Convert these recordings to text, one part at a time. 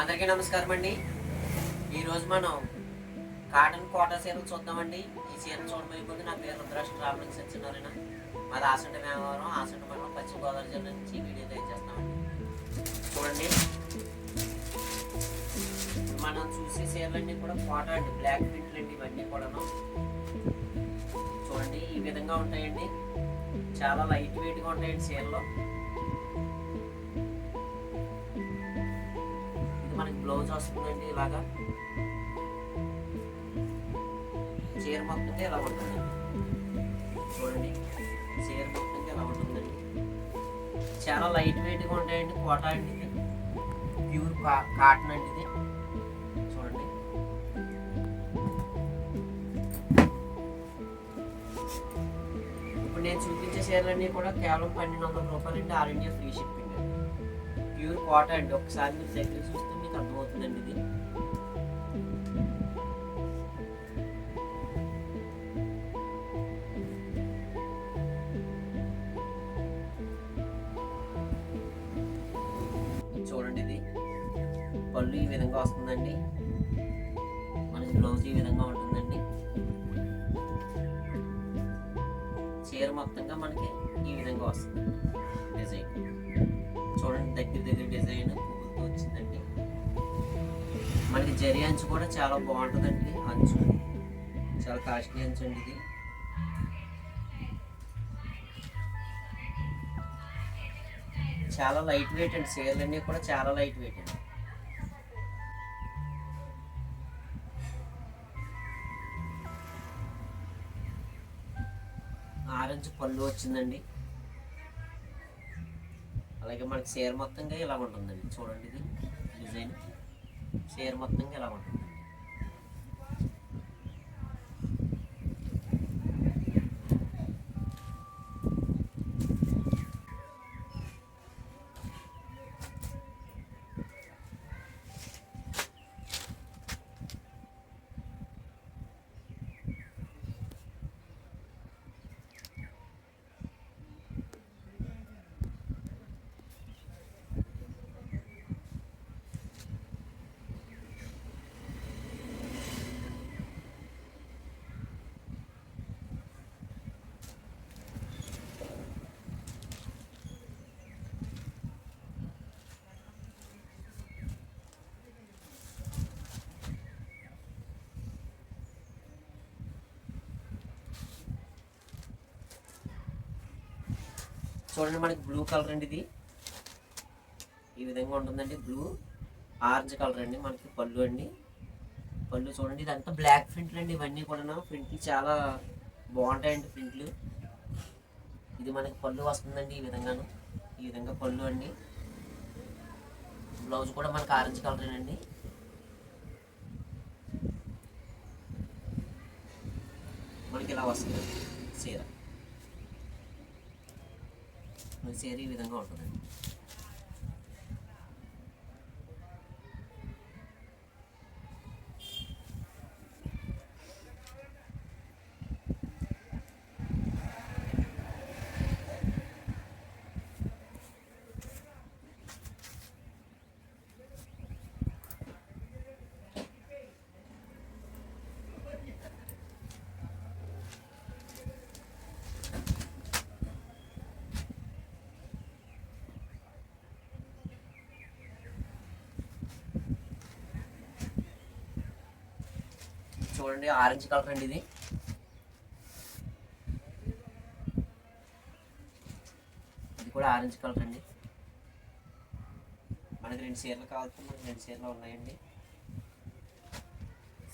అందరికీ నమస్కారం అండి. ఈరోజు మనం కాటన్ కోటా చీరలు చూద్దామండి. ఈ చీరలు చూడబోయే నా పేరు రుద్రాష్ ట్రావెలింగ్ సత్యనారాయణ. మాది ఆసంట వ్యాపారం ఆసంట మండలం పశ్చిమ గోదావరి జిల్లా నుంచి వీడియో తెచ్చేస్తామండి చేస్తామండి చూడండి. మనం చూసే చీరలన్నీ కూడా కోటా అండి బ్లాక్ ప్రింట్లు అండి ఇవన్నీ కూడాను. చూడండి ఈ విధంగా ఉంటాయండి. చాలా లైట్ వెయిట్గా ఉంటాయండి చీరలు. బ్లౌజ్ వస్తుందండి ఇలాగా. చీర మొత్తంగా ఇలా ఉంటుందండి చూడండి. చీర మొత్తంగా ఇలా ఉంటుందండి చాలా లైట్ వెయిట్గా ఉంటాయండి కోట అండి ఇది. ప్యూర్ కాటన్ అండి ఇది. చూడండి. ఇప్పుడు నేను చూపించే చీరలన్నీ కూడా కేవలం పన్నెండు వందల రూపాయలు అండి ఆర్ ఇండియా ఫ్రీ షిప్పింగ్ అండి ప్యూర్ కోట అండి. ఒకసారి మీరు దగ్గర చూస్తే మీకు అర్థమవుతుందండి ఇది. ఇది చూడండి ఇది. పళ్ళు ఈ విధంగా వస్తుందండి. మనకి బ్లౌజ్ ఈ విధంగా ఉంటుందండి. చీర మొత్తంగా మనకి ఈ విధంగా వస్తుంది డిజైన్. చూడండి దగ్గర దగ్గర డిజైన్ పువ్వులతో వచ్చిందండి. మనకి జరి అంచు కూడా చాలా బాగుంటుందండి అంచు. చాలా కాస్ట్లీ అంచు అండి ఇది. చాలా లైట్ వెయిట్ అండి చీరలన్నీ కూడా చాలా లైట్ వెయిట్ అండి. ఆరెంజ్ పళ్ళు వచ్చిందండి. అలాగే మనకి చీర మొత్తంగా ఇలా ఉంటుందండి చూడండి ఇది డిజైన్ షేర్ మొత్తంగా ఇలా ఉంటుంది? చూడండి మనకి బ్లూ కలర్ అండి ఇది. ఈ విధంగా ఉంటుందండి బ్లూ ఆరెంజ్ కలర్ అండి మనకి పళ్ళు అండి. పళ్ళు చూడండి ఇదంతా బ్లాక్ ప్రింట్లు అండి. ఇవన్నీ కూడా ప్రింట్లు చాలా బాగుంటాయండి ప్రింట్లు ఇది మనకి పళ్ళు వస్తుందండి ఈ విధంగాను. ఈ విధంగా పళ్ళు అండి. బ్లౌజ్ కూడా మనకి ఆరెంజ్ కలర్ అండి. మనకి ఇలా వస్తుంది చీర. చీర ఈ విధంగా ఉంటుందండి చూడండి ఆరెంజ్ కలర్ అండి ఇది. ఇది కూడా ఆరెంజ్ కలర్ అండి. మనకి రెండు చీరలు కావాలంటే మనకి రెండు చీరలు ఉన్నాయండి.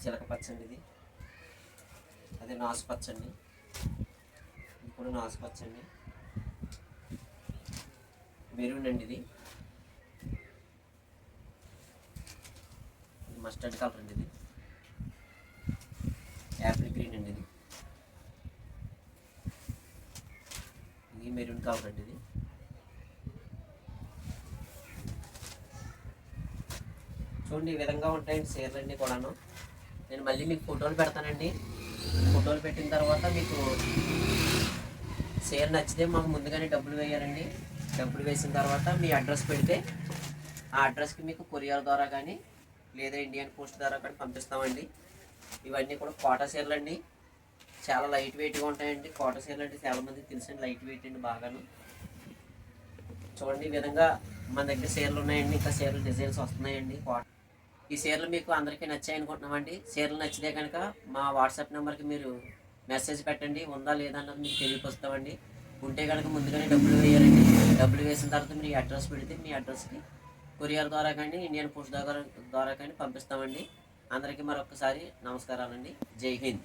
చిలక పచ్చండి ఇది. అదే నాసు పచ్చండి. ఇది కూడా నాసు పచ్చండి. మెరూన్ అండి ఇది మస్టర్డ్ కలర్ అండి ఇది యాపిల్ గ్రీన్ అండి ఇది ఇది మెరూన్ ఇది. చూడండి ఈ విధంగా ఉంటాయండి చీరలు అన్నీ కూడాను. నేను మళ్ళీ మీకు ఫోటోలు పెడతానండి. ఫోటోలు పెట్టిన తర్వాత మీకు చీర నచ్చితే మాకు ముందుగానే డబ్బులు వేయాలండి. డబ్బులు వేసిన తర్వాత మీ అడ్రస్ పెడితే ఆ అడ్రస్కి మీకు కొరియర్ ద్వారా కానీ లేదా ఇండియన్ పోస్ట్ ద్వారా కానీ పంపిస్తామండి. ఇవన్నీ కూడా కోటా చీరలు అండి చాలా లైట్ వెయిట్గా ఉంటాయండి. కోటా చీరలు అంటే చాలా మంది తెలుసండి లైట్ వెయిట్ అండి బాగాను. చూడండి ఈ విధంగా మన దగ్గర చీరలు ఉన్నాయండి ఇంకా చీరలు డిజైన్స్ వస్తున్నాయండి. కోట ఈ చీరలు మీకు అందరికీ నచ్చాయి అనుకుంటున్నామండి. చీరలు నచ్చితే కనుక మా వాట్సాప్ నెంబర్కి మీరు మెసేజ్ పెట్టండి. ఉందా లేదా అన్నది మీకు తెలియపరుస్తామండి. ఉంటే కనుక ముందుగానే డబ్బులు వేయాలండి. డబ్బులు వేసిన తర్వాత మీరు అడ్రస్ పెడితే మీ అడ్రస్కి కొరియర్ ద్వారా కానీ ఇండియన్ పోస్ట్ ద్వారా ద్వారా కానీ పంపిస్తామండి. అందరికీ మరొకసారి నమస్కారాలండి. జై హింద్.